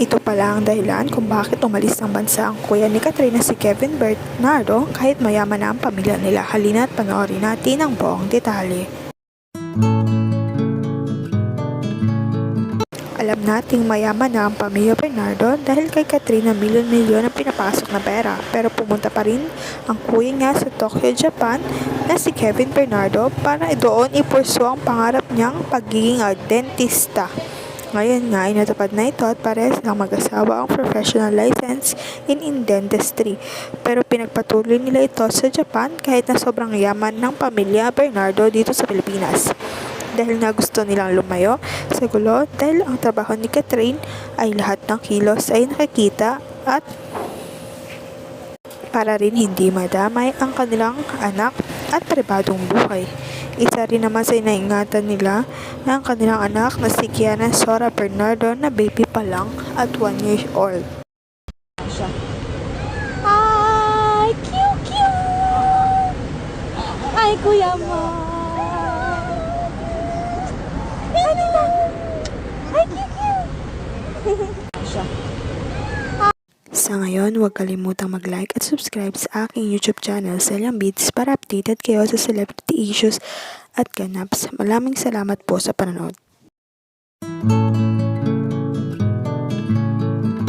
ito pala ang dahilan kung bakit umalis ng bansa ang kuya ni Katrina si Kevin Bernardo kahit mayaman na ang pamilya nila. Halina't panoorin natin ang buong detalye. Alam nating mayaman na ang pamilya Bernardo dahil kay Katrina milyon-milyon ang pinapasok na pera. Pero pumunta pa rin ang kuya niya sa Tokyo, Japan na si Kevin Bernardo para doon ipurso ang pangarap niyang pagiging dentista. Ngayon nga ay na ito at parehas lang mag-asawa ang professional license in, in dentistry. Pero pinagpatuloy nila ito sa Japan kahit na sobrang yaman ng pamilya Bernardo dito sa Pilipinas dahil nga gusto nilang lumayo sa gulo dahil ang trabaho ni Catherine ay lahat ng kilos ay nakikita at para rin hindi madamay ang kanilang anak at pribadong buhay. Isa rin naman sa inaingatan nila ang kanilang anak na si Kiana Sora Bernardo na baby pa lang at 1 years old. Ay, cute, cute! Ay, kuya mo! Sa ngayon, huwag kalimutang mag-like at subscribe sa aking YouTube channel, Selang Beats, para updated kayo sa celebrity issues at ganaps. Maraming salamat po sa panonood. Music